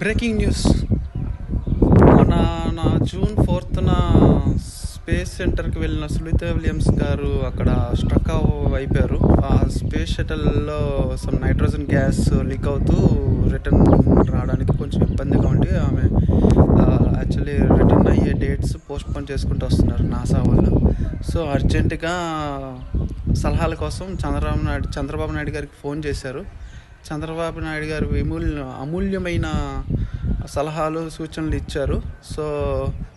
Breaking news. మన నా June ఫోర్త్న space సెంటర్కి వెళ్ళిన సునీత విలియమ్స్ గారు అక్కడ స్ట్రక్ అయిపోయారు. ఆ స్పేస్ షటిల్లో సమ్ నైట్రోజన్ గ్యాస్ లీక్ అవుతూ రిటర్న్ రావడానికి కొంచెం ఇబ్బందిగా ఉండి ఆమె యాక్చువల్లీ రిటర్న్ అయ్యే డేట్స్ పోస్ట్పోన్ చేసుకుంటూ వస్తున్నారు నాసా వాళ్ళు. సో అర్జెంటుగా సలహాల కోసం చంద్రబాబు నాయుడు చంద్రబాబు నాయుడు గారికి ఫోన్ చేశారు. చంద్రబాబు నాయుడు గారు విమూల్య అమూల్యమైన సలహాలు సూచనలు ఇచ్చారు. సో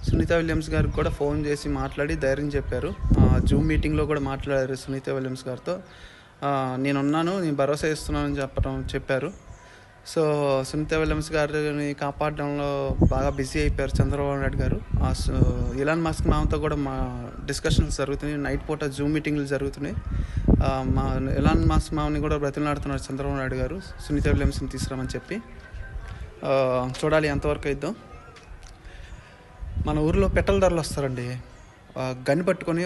సునీత విలియమ్స్ గారికి కూడా ఫోన్ చేసి మాట్లాడి ధైర్యం చెప్పారు. జూమ్ మీటింగ్లో కూడా మాట్లాడారు సునీత విలియమ్స్ గారితో. నేనున్నాను నేను భరోసా ఇస్తున్నానని చెప్పడం చెప్పారు. సో సునీత విలియమ్స్ గారిని కాపాడడంలో బాగా బిజీ అయిపోయారు చంద్రబాబు నాయుడు గారు. ఆ ఇలాన్ మస్క్ మామతో కూడా మా డిస్కషన్స్ జరుగుతున్నాయి. నైట్ పూట జూమ్ మీటింగ్లు జరుగుతున్నాయి. మా ఎలాన్ మాస్ మామని కూడా బ్రతిలాడుతున్నారు చంద్రబాబు నాయుడు గారు. సునీత విలియమ్స్ని తీసుకురామని చెప్పి. చూడాలి ఎంతవరకు అయిద్దో. మన ఊర్లో పెట్రోల్ ధరలు వస్తారండి. గని పట్టుకొని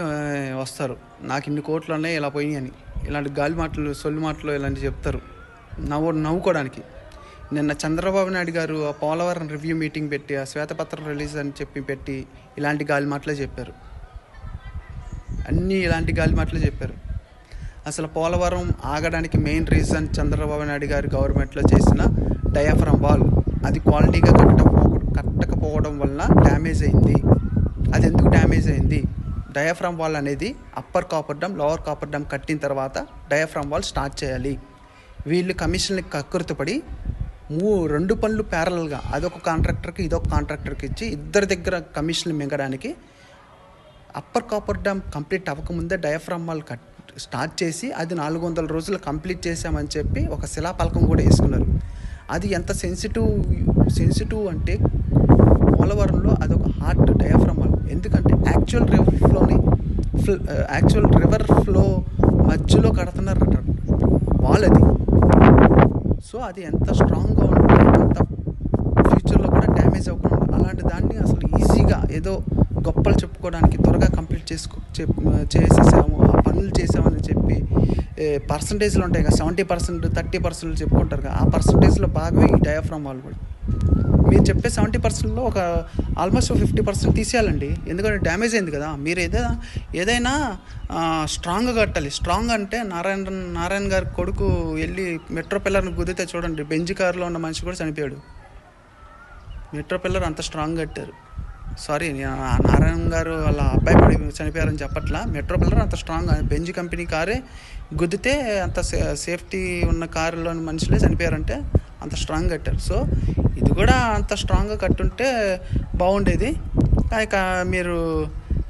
వస్తారు. నాకు ఇన్ని కోట్లు ఉన్నాయి ఇలా పోయినాయి అని. ఇలాంటి గాలి మాటలు సొల్లు మాటలు ఇలాంటివి చెప్తారు. నవ్వు నవ్వుకోవడానికి. నిన్న చంద్రబాబు నాయుడు గారు ఆ పోలవరం రివ్యూ మీటింగ్ పెట్టి ఆ శ్వేతపత్రం రిలీజ్ అని చెప్పి పెట్టి ఇలాంటి గాలి మాటలే చెప్పారు. అన్నీ ఇలాంటి గాలి మాటలే చెప్పారు. అసలు పోలవరం ఆగడానికి మెయిన్ రీజన్ చంద్రబాబు నాయుడు గారు గవర్నమెంట్లో చేసిన డయాఫ్రమ్ వాల్ అది క్వాలిటీగా కట్టకపో కట్టకపోవడం వలన డ్యామేజ్ అయింది. అది ఎందుకు డ్యామేజ్ అయింది? డయాఫ్రమ్ వాల్ అనేది upper coffer dam lower coffer dam కట్టిన తర్వాత డయాఫ్రమ్ వాల్ స్టార్ట్ చేయాలి. వీళ్ళు కమిషన్కి కక్కుర్తిపడి మూ రెండు పనులు ప్యారల్గా అదొక కాంట్రాక్టర్కి ఇదొక కాంట్రాక్టర్కి ఇచ్చి ఇద్దరి దగ్గర కమిషన్లు మింగడానికి అప్పర్ కాపర్ డ్యామ్ కంప్లీట్ అవ్వకముందే డయాఫ్రామ్ వాల్ కట్ స్టార్ట్ చేసి అది నాలుగు వందల రోజులు కంప్లీట్ చేసామని చెప్పి ఒక శిలాపలకం కూడా వేసుకున్నారు. అది ఎంత సెన్సిటివ్ సెన్సిటివ్ అంటే పోలవరంలో అదొక హార్ట్ డయాఫ్రామ్ ఎందుకంటే యాక్చువల్ రివర్ ఫ్లోని యాక్చువల్ రివర్ ఫ్లో మధ్యలో కడుతున్నారు వాల్ అది సో అది ఎంత స్ట్రాంగ్గా ఉంటే అంత ఫ్యూచర్లో కూడా డ్యామేజ్ అవ్వకుండా అలాంటి దాన్ని అసలు ఈజీగా ఏదో గొప్పలు చెప్పుకోవడానికి త్వరగా కంప్లీట్ చేసుకో చెప్ uh, చేసేసాము పనులు చేసామని చెప్పి పర్సంటేజ్లు ఉంటాయి కదా సెవెంటీ పర్సెంట్ థర్టీ పర్సెంట్ చెప్పుకుంటారు కదా ఆ పర్సంటేజ్లో భాగమే ఈ డయాఫ్రామ్ వాళ్ళు కూడా. మీరు చెప్పే సెవెంటీ పర్సెంట్లో ఒక ఆల్మోస్ట్ ఫిఫ్టీ పర్సెంట్ తీసేయాలండి. ఎందుకంటే డ్యామేజ్ అయింది కదా. మీరు ఏదైనా ఏదైనా స్ట్రాంగ్గా కట్టాలి. స్ట్రాంగ్ అంటే నారాయణ నారాయణ గారి కొడుకు వెళ్ళి మెట్రో పిల్లర్ని గుద్దితే చూడండి బెంజ్ కారులో ఉన్న మనిషి కూడా చనిపోయాడు. మెట్రో పిల్లర్ అంత స్ట్రాంగ్ కట్టారు. సారీ నారాయణ గారు వాళ్ళ అబ్బాయి పడి చనిపోయారని చెప్పట్లా. మెట్రో పిల్లర్ అంత స్ట్రాంగ్ బెంజ్ కంపెనీ కారే గుద్దితే అంత సే సేఫ్టీ ఉన్న కారులోని మనుషులే చనిపోయారంటే అంత స్ట్రాంగ్ కట్టారు. సో ఇది కూడా అంత స్ట్రాంగ్గా కట్టుంటే బాగుండేది. ఇక మీరు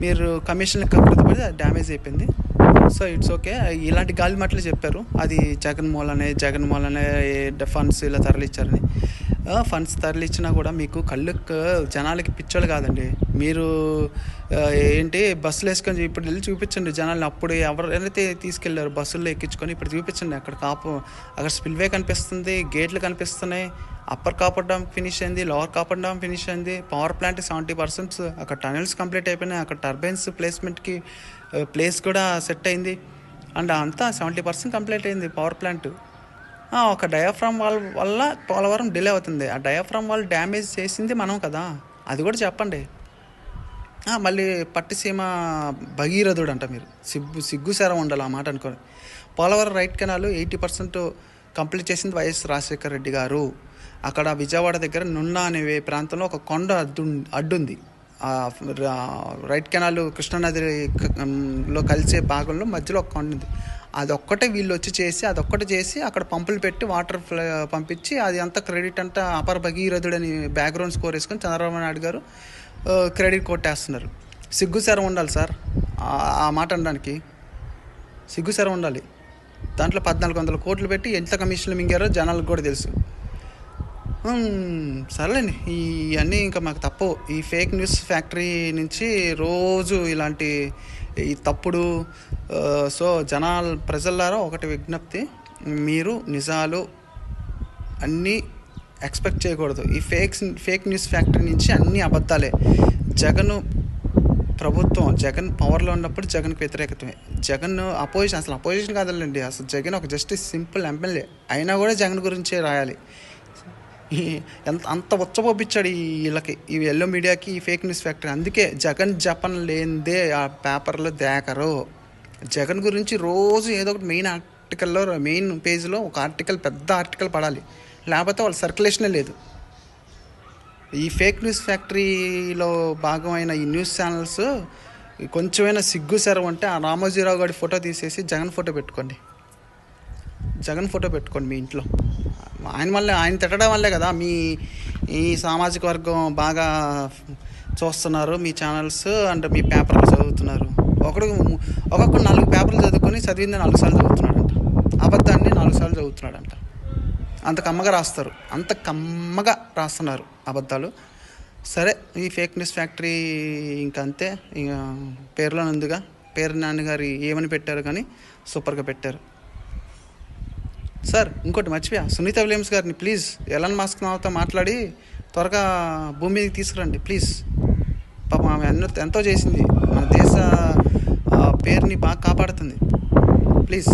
మీరు కమిషన్ కృతపడి అది డ్యామేజ్ అయిపోయింది. సో ఇట్స్ ఓకే ఇలాంటి గాలి మాటలు చెప్పారు. అది జగన్ అనే జగన్ అనే ఫండ్స్ ఇలా తరలిచ్చారని. ఫండ్స్ తరలిచ్చినా కూడా మీకు కళ్ళు జనాలకి పిచ్చోళ్ళు కాదండి. మీరు ఏంటి బస్సులు వేసుకొని ఇప్పుడు వెళ్ళి చూపించండి జనాలు అప్పుడు ఎవరైతే తీసుకెళ్ళారు బస్సుల్లో ఎక్కించుకొని ఇప్పుడు చూపించండి. అక్కడ కాపు అక్కడ స్పిల్వే కనిపిస్తుంది గేట్లు కనిపిస్తున్నాయి అప్పర్ కాపర్ డామ్ ఫినిష్ అయింది లోవర్ కాపర్ డామ్ ఫినిష్ అయింది పవర్ ప్లాంట్ సెవెంటీ పర్సెంట్స్ అక్కడ టనల్స్ కంప్లీట్ అయిపోయినాయి అక్కడ టర్బైన్స్ ప్లేస్మెంట్కి ప్లేస్ కూడా సెట్ అయింది. అండ్ అంతా సెవెంటీ పర్సెంట్ కంప్లీట్ అయింది పవర్ ప్లాంట్. ఒక డయాఫ్రామ్ వాల్ వల్ల పోలవరం డిలే అవుతుంది. ఆ డయాఫ్రామ్ వాల్ డ్యామేజ్ చేసింది మనం కదా. అది కూడా చెప్పండి. మళ్ళీ పట్టిసీమ భగీరథుడు అంట మీరు. సిగ్గు సిగ్గుసారం ఉండాలి ఆ మాట అనుకోని. Polavaram right canal eighty percent complete చేసింది వైఎస్ రాజశేఖర రెడ్డి గారు. అక్కడ విజయవాడ దగ్గర నున్నా అనే ప్రాంతంలో ఒక కొండ అడ్డు అడ్డుంది. రైట్ కెనాల్ కృష్ణానది లో కలిసే భాగంలో మధ్యలో ఒక కొండ ఉంది. అదొక్కటే వీళ్ళు వచ్చి చేసి అదొక్కటి చేసి అక్కడ పంపులు పెట్టి వాటర్ పంపించి అది అంతా క్రెడిట్ అంతా అపర భగీరథుడని బ్యాక్గ్రౌండ్ స్కోర్ వేసుకొని చంద్రబాబు నాయుడు గారు క్రెడిట్ కొట్టేస్తున్నారు. సిగ్గుసారం ఉండాలి సార్. ఆ- మాట అనడానికి. సిగ్గుసారం ఉండాలి. దాంట్లో పద్నాలుగు వందల కోట్లు పెట్టి ఎంత కమిషన్లు మింగారో జనాలకు కూడా తెలుసు. సర్లేండి. ఇవన్నీ ఇంకా మాకు తప్పవు. ఈ ఫేక్ న్యూస్ ఫ్యాక్టరీ నుంచి రోజు ఇలాంటి ఈ తప్పుడు సో జనాల ప్రజలారా ఒకటి విజ్ఞప్తి మీరు నిజాలు అన్నీ ఎక్స్పెక్ట్ చేయకూడదు. ఈ ఫేక్స్ ఫేక్ న్యూస్ ఫ్యాక్టరీ నుంచి అన్ని అబద్ధాలే. జగన్ ప్రభుత్వం జగన్ పవర్లో ఉన్నప్పుడు జగన్కి వ్యతిరేకతమే జగన్ అపోజిషన్ అసలు అపోజిషన్ కాదండి అసలు జగన్ ఒక జస్ట్ సింపుల్ ఎమ్మెల్యే. అయినా కూడా జగన్ గురించే రాయాలి. ఎంత అంత ఉచ్చపోపించాడు ఈ వీళ్ళకి. ఈ ఎల్లో మీడియాకి ఈ ఫేక్ న్యూస్ ఫ్యాక్టరీ. అందుకే జగన్ జపన్ లేనిదే ఆ పేపర్లో దేకరు. జగన్ గురించి రోజు ఏదో ఒకటి మెయిన్ ఆర్టికల్లో మెయిన్ పేజ్లో ఒక ఆర్టికల్ పెద్ద ఆర్టికల్ పడాలి. లేకపోతే వాళ్ళ సర్క్యులేషనే లేదు. ఈ ఫేక్ న్యూస్ ఫ్యాక్టరీలో భాగమైన ఈ న్యూస్ ఛానల్స్ కొంచెమైనా సిగ్గు సెరవ అంటే ఆ రామోజీరావు గారి ఫోటో తీసేసి జగన్ ఫోటో పెట్టుకోండి. జగన్ ఫోటో పెట్టుకోండి మీ ఇంట్లో. ఆయన వల్లే ఆయన తిట్టడం వల్లే కదా మీ ఈ సామాజిక వర్గం బాగా చూస్తున్నారు మీ ఛానల్స్ అండ్ మీ పేపర్లు చదువుతున్నారు. ఒకడు ఒక్కొక్కరు నాలుగు పేపర్లు చదువుకొని చదివింది నాలుగు సార్లు చదువుతున్నాడంట. అబద్ధాన్ని నాలుగు సార్లు చదువుతున్నాడంట. అంత కమ్మగా రాస్తారు. అంత కమ్మగా రాస్తున్నారు అబద్ధాలు. సరే ఈ ఫేక్ న్యూస్ ఫ్యాక్టరీ ఇంకా అంతే ఇక పేరులో ఉందిగా పేరు నాన్నగారి ఏమని పెట్టారు కానీ సూపర్గా పెట్టారు. సార్ ఇంకోటి మర్చిపోయా. సునీత విలియమ్స్ గారిని ప్లీజ్ ఎలాన్ మాస్క్ నాతో మాట్లాడి త్వరగా భూమి మీదకి తీసుకురండి ప్లీజ్. పాపం ఆమె ఎన్నో ఎంతో చేసింది. మన దేశ ఆ, పేరుని బాగా కాపాడుతుంది. ప్లీజ్.